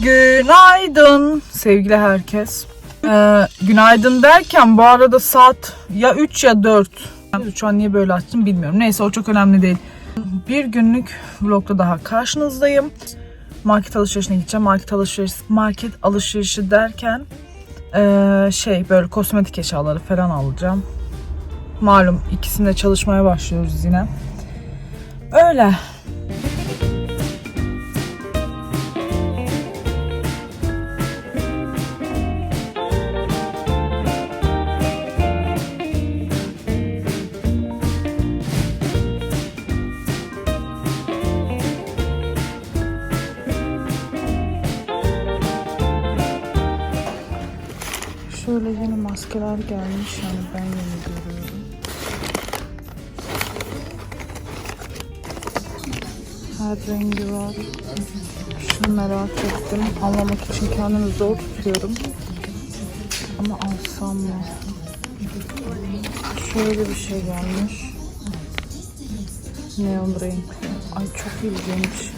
Günaydın sevgili herkes. Ee, günaydın derken bu arada saat ya 3 ya 4. Ben Şu an niye böyle açtım bilmiyorum. Neyse o çok önemli değil. Bir günlük vlogda daha karşınızdayım. Market alışverişine gideceğim. Market alışveriş market alışverişi derken ee, şey böyle kosmetik eşyaları falan alacağım. Malum ikisinde çalışmaya başlıyoruz yine. Öyle. Ben yeni görüyorum. Her rengi var. Şunu merak ettim. Almamak için kendimi zor tutuyorum. Ama alsam mı? Şöyle bir şey gelmiş. Neon renkli. Ay çok ilginç.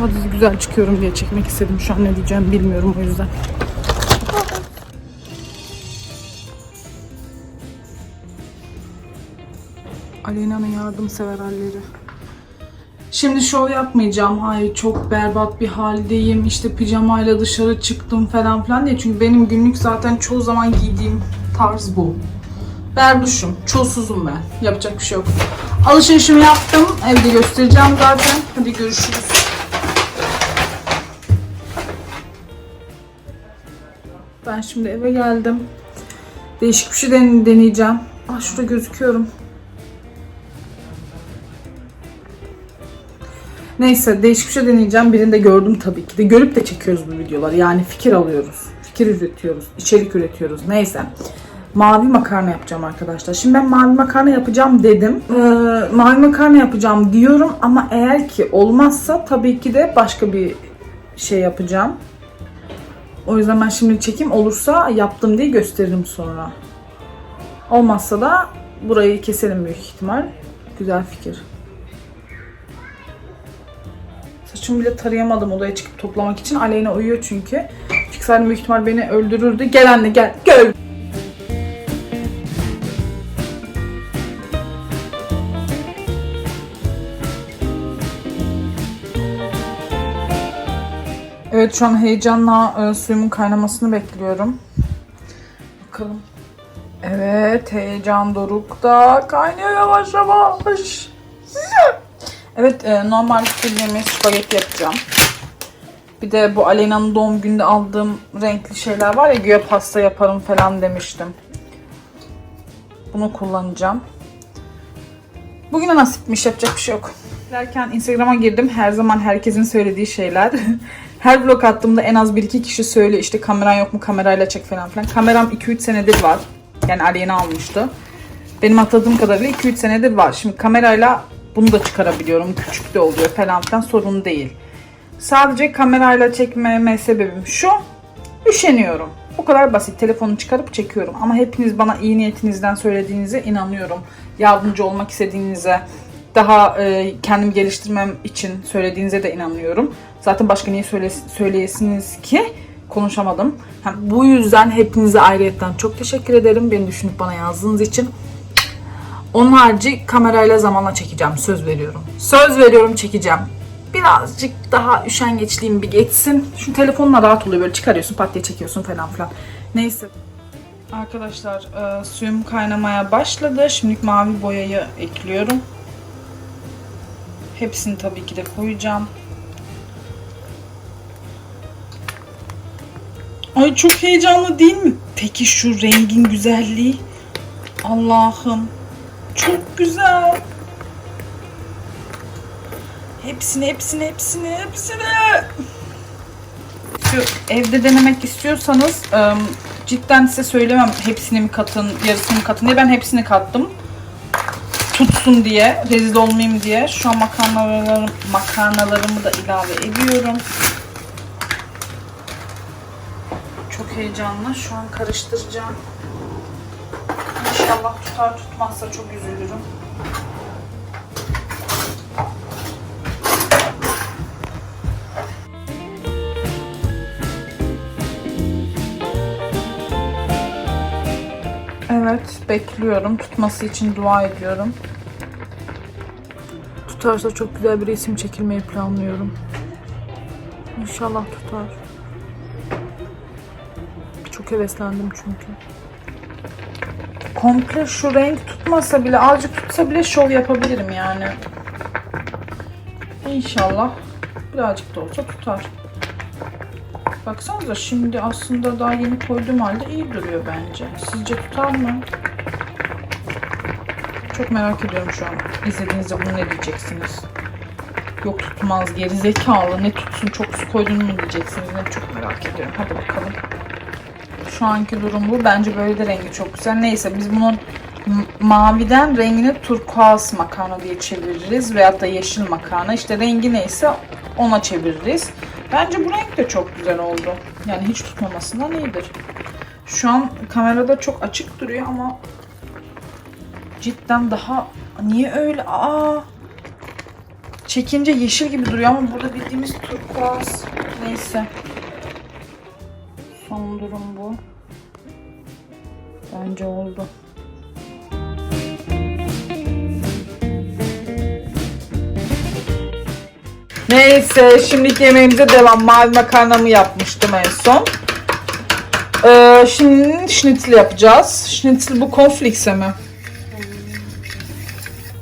Sadece güzel çıkıyorum diye çekmek istedim. Şu an ne diyeceğim bilmiyorum o yüzden. Aleyna'nın yardımsever halleri. Şimdi şov yapmayacağım. Hayır çok berbat bir haldeyim. İşte pijamayla dışarı çıktım falan filan diye. Çünkü benim günlük zaten çoğu zaman giydiğim tarz bu. Berduşum. Çulsuzum ben. Yapacak bir şey yok. Alışverişimi yaptım. Evde göstereceğim zaten. Hadi görüşürüz. Ben şimdi eve geldim. Değişik bir şey den- deneyeceğim. Ah şurada gözüküyorum. Neyse değişik bir şey deneyeceğim. Birinde gördüm tabii ki de. Görüp de çekiyoruz bu videoları. Yani fikir alıyoruz. Fikir üretiyoruz. içerik üretiyoruz. Neyse. Mavi makarna yapacağım arkadaşlar. Şimdi ben mavi makarna yapacağım dedim. Ee, mavi makarna yapacağım diyorum ama eğer ki olmazsa tabii ki de başka bir şey yapacağım. O yüzden ben şimdi çekim olursa yaptım diye gösteririm sonra. Olmazsa da burayı keselim büyük ihtimal. Güzel fikir. Saçımı bile tarayamadım odaya çıkıp toplamak için. Aleyna uyuyor çünkü. Çıksaydım büyük ihtimal beni öldürürdü. Gel anne gel. Gel. Evet şu an heyecanla e, suyumun kaynamasını bekliyorum. Bakalım. Evet heyecan dorukta. Kaynıyor yavaş yavaş. Evet e, normal bildiğimiz spagetti yapacağım. Bir de bu Aleyna'nın doğum gününde aldığım renkli şeyler var ya güya pasta yaparım falan demiştim. Bunu kullanacağım. Bugüne nasipmiş yapacak bir şey yok. Derken Instagram'a girdim. Her zaman herkesin söylediği şeyler. Her vlog attığımda en az 1-2 kişi söylüyor işte kameran yok mu kamerayla çek falan filan. Kameram 2-3 senedir var. Yani Aleyna almıştı. Benim hatırladığım kadarıyla 2-3 senedir var. Şimdi kamerayla bunu da çıkarabiliyorum. Küçük de oluyor falan filan sorun değil. Sadece kamerayla çekmeme sebebim şu. Üşeniyorum. O kadar basit. Telefonu çıkarıp çekiyorum. Ama hepiniz bana iyi niyetinizden söylediğinize inanıyorum. Yardımcı olmak istediğinize, daha e, kendimi geliştirmem için söylediğinize de inanıyorum. Zaten başka niye söyle, söyleyesiniz ki? Konuşamadım. Ha, bu yüzden hepinize ayrıyetten çok teşekkür ederim. Beni düşünüp bana yazdığınız için. Onun harici kamerayla zamanla çekeceğim. Söz veriyorum. Söz veriyorum çekeceğim. Birazcık daha üşengeçliğim bir geçsin. Şu telefonla rahat oluyor böyle çıkarıyorsun pat diye çekiyorsun falan filan. Neyse. Arkadaşlar e, suyum kaynamaya başladı. Şimdilik mavi boyayı ekliyorum. Hepsini tabii ki de koyacağım. Ay çok heyecanlı değil mi? Peki şu rengin güzelliği. Allah'ım. Çok güzel. Hepsini, hepsini, hepsini, hepsini. Şu evde denemek istiyorsanız ım, cidden size söylemem hepsini mi katın, yarısını mı katın diye. Ben hepsini kattım. Tutsun diye, rezil olmayayım diye. Şu an makarnalarım, makarnalarımı da ilave ediyorum. çok heyecanlı. Şu an karıştıracağım. İnşallah tutar tutmazsa çok üzülürüm. Evet, bekliyorum. Tutması için dua ediyorum. Tutarsa çok güzel bir resim çekilmeyi planlıyorum. İnşallah tutar. Çok heveslendim çünkü. Komple şu renk tutmasa bile, azıcık tutsa bile şov yapabilirim yani. İnşallah birazcık da olsa tutar. Baksanıza şimdi aslında daha yeni koyduğum halde iyi duruyor bence. Sizce tutar mı? Çok merak ediyorum şu an. İzlediğinizde bunu ne diyeceksiniz? Yok tutmaz geri zekalı ne tutsun çok su koydun mu diyeceksiniz. Ne çok merak ediyorum. Hadi bakalım. Şu anki durum bu. Bence böyle de rengi çok güzel. Neyse biz bunun maviden rengini turkuaz makarna diye çeviririz. Veyahut da yeşil makarna. İşte rengi neyse ona çeviririz. Bence bu renk de çok güzel oldu. Yani hiç tutmamasından iyidir. Şu an kamerada çok açık duruyor ama cidden daha niye öyle? Aa! Çekince yeşil gibi duruyor ama burada bildiğimiz turkuaz. Neyse. Son durum bu. Bence oldu. Neyse şimdiki yemeğimize devam. Mavi makarnamı yapmıştım en son. Ee, şimdi schnitzel yapacağız. Schnitzel bu cornflakes'e mi?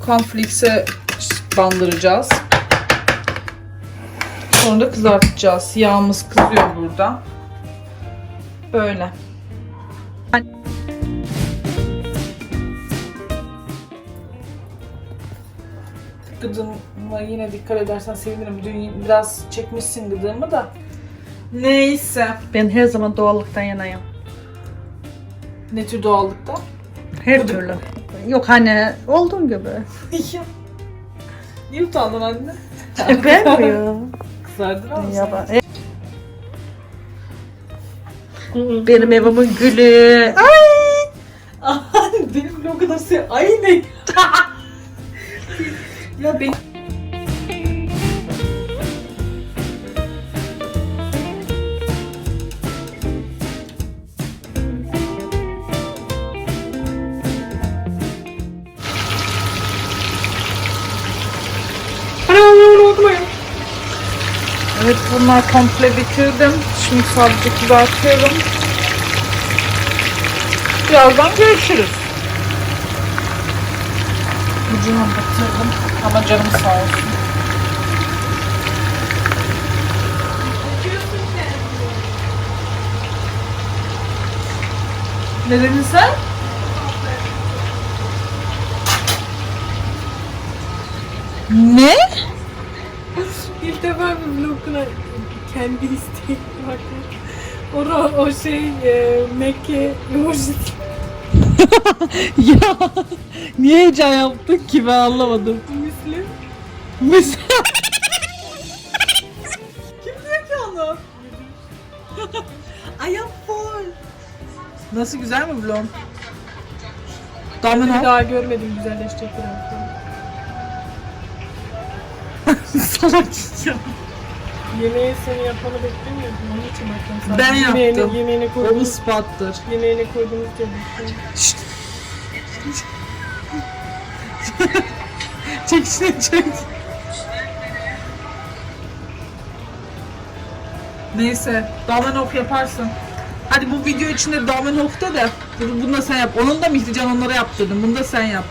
Cornflakes'e bandıracağız. Sonra da kızartacağız. Yağımız kızıyor burada. Böyle. Gıdığıma yine dikkat edersen sevinirim. Dün biraz çekmişsin gıdığımı da. Neyse. Ben her zaman doğallıktan yanayım. Ne tür doğallıkta? Her türlü. Yok hani olduğum gibi. Niye utandın anne? ben mi ya? Kızardın ama ya sen. ben- Benim evimin gülü. Ay, benim kadar sev... Ay ne? ya ben... Evet bunlar komple bitirdim. Şimdi sadece kızartıyorum. Birazdan görüşürüz. Ucunu batırdım ama canım sağ olsun. Ne dedin sen? Ne? Defa bir vloguna kendi isteğim bakmak. O, o şey e, Mekke emojisi. ya niye heyecan yaptın ki ben anlamadım. Müslüm. Mesela Kim diyor ki onu? I am full. Nasıl güzel mi vlog? Bir Domino. daha görmedim güzelleşecek bir Salak Yemeği seni yapmanı beklemiyordum. Onun için baktım. Ben yemeğine, yaptım. Yemeğine O koyduğumuz, ispattır. yemeğine koyduğumuz diye baktım. Çek şunu çek. Neyse, Damenhof yaparsın. Hadi bu video içinde Damenhof de de bunu, da sen yap. Onun da Mihrican onlara yaptırdım. Bunu da sen yap.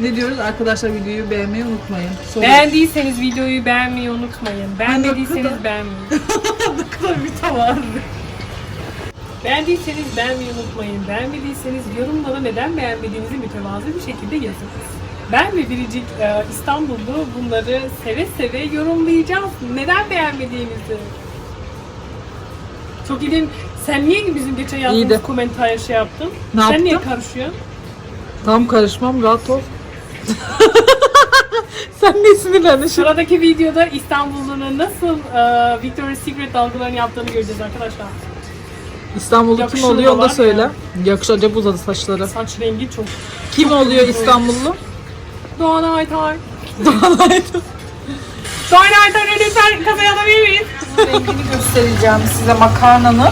Ne diyoruz? Arkadaşlar videoyu beğenmeyi unutmayın. Sonra Beğendiyseniz videoyu beğenmeyi unutmayın. Beğenmediyseniz beğenmeyin. ne kadar bir var. Beğendiyseniz beğenmeyi unutmayın. Beğenmediyseniz yorumlara neden beğenmediğinizi mütevazı bir şekilde yazınız. Ben ve Biricik e, İstanbul'da bunları seve seve yorumlayacağız. Neden beğenmediğinizi. Çok iyi Sen niye bizim geçen yazdığımız İyiydi. komentara şey yaptın? Ne Sen niye yaptım? karışıyorsun? Tam karışmam rahat ol. Sen ne sinirlendin Sıradaki videoda İstanbul'un nasıl e, Victoria's Secret dalgalarını yaptığını göreceğiz arkadaşlar. İstanbul'da kim Yakışıklı oluyor onu da var söyle. ya. Yakış acaba uzadı saçları. Saç rengi çok. Kim oluyor İstanbullu? Doğan Aytar. Doğan Aytar. Doğan Aytar'ı lütfen kasaya alabilir miyiz? Rengini göstereceğim size makarnanın.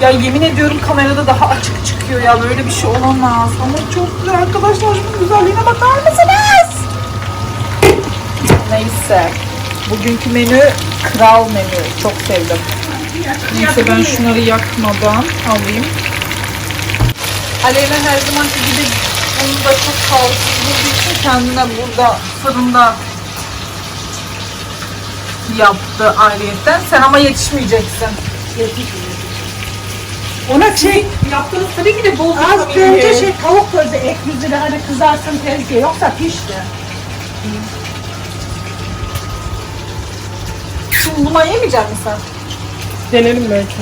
Ya yemin ediyorum kamerada daha açık çıkıyor ya böyle bir şey olamaz. Ama çok güzel arkadaşlar şunun güzelliğine bakar mısınız? Neyse. Bugünkü menü kral menü. Çok sevdim. Neyse ben şunları yakmadan alayım. Aleyna her zamanki gibi bunu da çok sağlıksız bulduğu için kendine burada fırında yaptı ayrıyetten. Sen ama yetişmeyeceksin. Ona şey Yaptığınız tabii ki de bol az vitaminli. önce şey tavuk közü ek yüzüne hani kızarsın tezgah yoksa pişti. Şimdi buna yemeyecek misin sen? Denerim belki.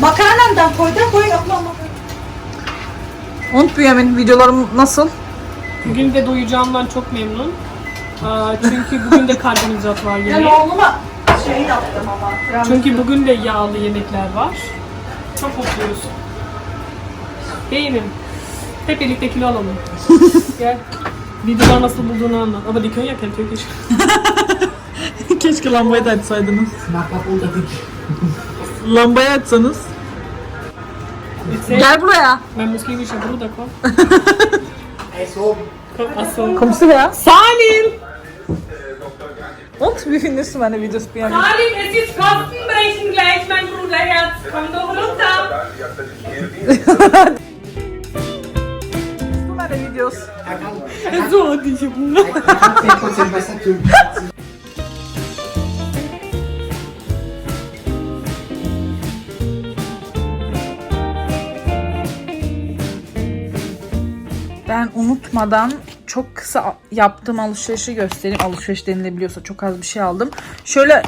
Makarnandan koy da koy yapma makarna. Unut Bünyamin videolarım nasıl? Bugün de doyacağımdan çok memnun. Aa, çünkü bugün de karbonhidrat var Ben yine. oğluma şey yaptım ama. Çünkü bugün de yağlı yemekler var. Çok mutluyuz. Beğenin. Hep birlikte kilo alalım. Gel. Videolar nasıl bulduğunu anlat. Die können ja kein Türkisch. Keşke lambayı da açsaydınız. Lambayı açsanız. Gel buraya. Mein muslimischer Bruder kommt. Komm, achso. Kommst du her? Salim! Und wie findest du meine Videos Bünyamin? Salim, es ist gleich, mein Bruderherz. Komm doch runter. Bu meine Videos. So ich Hunger. Ben unutmadan çok kısa yaptığım alışverişi göstereyim. Alışveriş denilebiliyorsa çok az bir şey aldım. Şöyle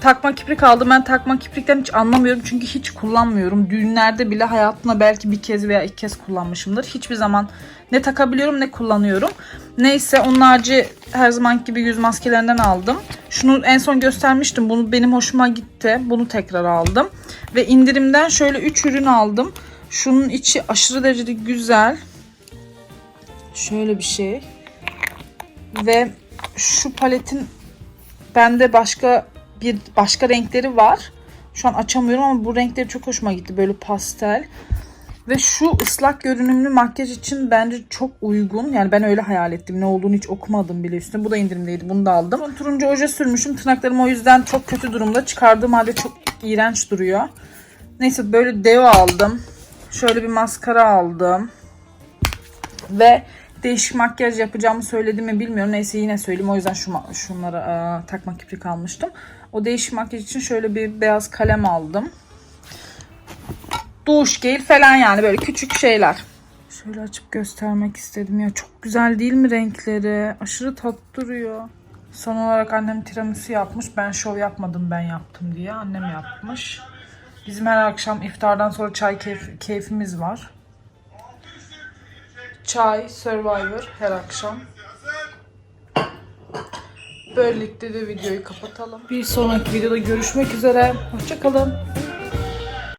takma kiprik aldım. Ben takma kiprikten hiç anlamıyorum çünkü hiç kullanmıyorum. Düğünlerde bile hayatımda belki bir kez veya iki kez kullanmışımdır. Hiçbir zaman ne takabiliyorum ne kullanıyorum. Neyse onun harici her zaman gibi yüz maskelerinden aldım. Şunu en son göstermiştim. Bunu benim hoşuma gitti. Bunu tekrar aldım. Ve indirimden şöyle 3 ürün aldım. Şunun içi aşırı derecede güzel. Şöyle bir şey. Ve şu paletin bende başka bir başka renkleri var. Şu an açamıyorum ama bu renkleri çok hoşuma gitti. Böyle pastel. Ve şu ıslak görünümlü makyaj için bence çok uygun. Yani ben öyle hayal ettim. Ne olduğunu hiç okumadım bile üstüne. Bu da indirimdeydi. Bunu da aldım. Son turuncu oje sürmüşüm. Tırnaklarım o yüzden çok kötü durumda. Çıkardığım halde çok iğrenç duruyor. Neyse böyle dev aldım. Şöyle bir maskara aldım. Ve değişik makyaj yapacağımı söyledim mi bilmiyorum. Neyse yine söyleyeyim. O yüzden şu şunları e, takma kiprik almıştım. O değişik makyaj için şöyle bir beyaz kalem aldım. Duş gel falan yani böyle küçük şeyler. Şöyle açıp göstermek istedim ya. Çok güzel değil mi renkleri? Aşırı tat duruyor. Son olarak annem tiramisu yapmış. Ben şov yapmadım ben yaptım diye. Annem yapmış. Bizim her akşam iftardan sonra çay keyf- keyfimiz var. Çay, Survivor her akşam. Böylelikle de videoyu kapatalım. Bir sonraki videoda görüşmek üzere. Hoşçakalın.